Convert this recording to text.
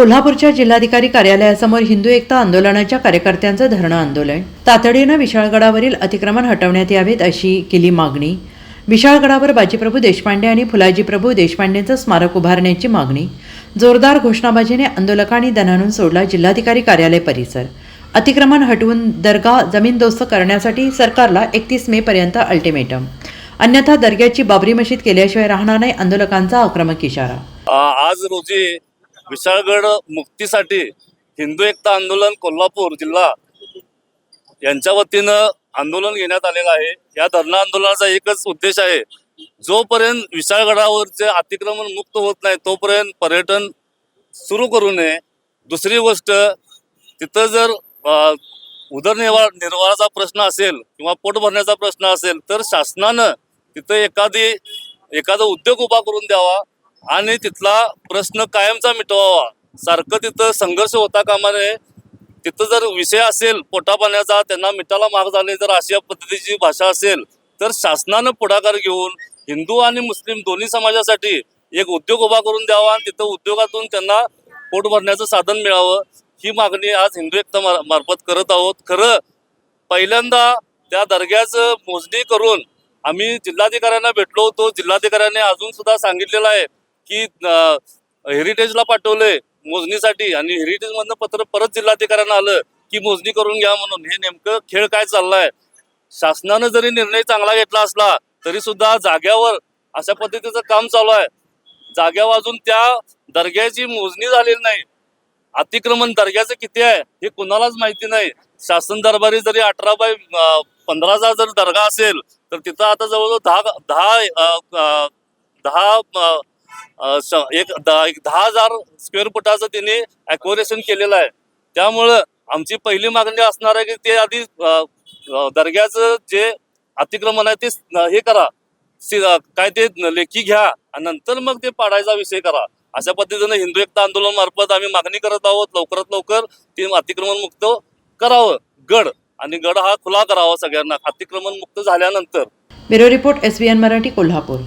कोल्हापूरच्या जिल्हाधिकारी कार्यालयासमोर हिंदू एकता आंदोलनाच्या कार्यकर्त्यांचं धरणं आंदोलन. तातडीनं विशाळगडावरील अतिक्रमण हटवण्यात यावेत अशी केली मागणी. विशाळगडावर बाजीप्रभू देशपांडे आणि फुलाजीप्रभू देशपांडेंचं स्मारक उभारण्याची मागणी. जोरदार घोषणाबाजीने आंदोलकांनी दणाणून सोडला जिल्हाधिकारी कार्यालय परिसर. अतिक्रमण हटवून दर्गा जमीनदोस्त करण्यासाठी सरकारला एकतीस मे पर्यंत अल्टिमेटम. अन्यथा दर्ग्याची बाबरी मशीद केल्याशिवाय राहणार नाही आंदोलकांचा आक्रमक इशारा. आज रोजी विशाळगड मुक्तीसाठी हिंदू एकता आंदोलन कोल्हापूर जिल्हा यांच्या वतीनं आंदोलन घेण्यात आलेलं आहे. या धरणा आंदोलनाचा एकच उद्देश आहे. जोपर्यंत विशाळगडावरचे अतिक्रमण मुक्त होत नाही तोपर्यंत पर्यटन सुरू करू नये. दुसरी गोष्ट तिथं जर उदरनिर्वाह निर्वाहाचा प्रश्न असेल किंवा पोट भरण्याचा प्रश्न असेल तर शासनानं तिथं एखादी एखादा उद्योग उभा करून द्यावा. आणि तिथला प्रश्न कायमचा मिटवावा. सारखं तिथं संघर्ष होता कामा नये तिथं जर विषय असेल पोटापाण्याचा त्यांना मिटाला मार्ग झाले जर अशा पद्धतीची भाषा असेल तर शासनानं पुढाकार घेऊन हिंदू आणि मुस्लिम दोन्ही समाजासाठी एक उद्योग उभा करून द्यावा आणि तिथं उद्योगातून त्यांना पोट भरण्याचं साधन मिळावं. ही मागणी आज हिंदू एकता मार्फत करत आहोत. खरं पहिल्यांदा त्या दर्ग्याचं मोजणी करून आम्ही जिल्हाधिकाऱ्यांना भेटलो होतो. जिल्हाधिकाऱ्यांनी अजून सुद्धा सांगितलेलं आहे की हेरिटेजला पाठवलंय मोजणीसाठी. आणि हेरिटेज मधनं पत्र परत जिल्हाधिकाऱ्यांना आलं की मोजणी करून घ्या म्हणून. हे नेमकं खेळ काय चाललाय? शासनानं जरी निर्णय चांगला घेतला असला तरी सुद्धा जाग्यावर अशा पद्धतीचं काम चालू आहे. जाग्यावर अजून त्या दर्ग्याची मोजणी झालेली नाही. अतिक्रमण दर्ग्याचं किती आहे हे कुणालाच माहिती नाही. शासन दरबारी जरी अठरा बाय पंधरा पंधराचा जर दर्गा असेल तर तिथं आता जवळजवळ दहा दहा दहा एक दहा एक दहा हजार स्क्वेअर फुटाचं त्यांनी अक्वरेशन केलेलं आहे. त्यामुळं आमची पहिली मागणी असणार आहे की ते आधी दर्ग्याचं जे अतिक्रमण आहे ते हे करा. काय ते लेखी घ्या आणि नंतर मग ते पाडायचा विषय करा. अशा पद्धतीनं हिंदू एकता आंदोलन मार्फत आम्ही मागणी करत आहोत. लवकरात लवकर ते अतिक्रमण मुक्त करावं. गड आणि गड हा खुला करावा सगळ्यांना. अतिक्रमण मुक्त झाल्यानंतर. Bureau report S Marathi Kolhapur.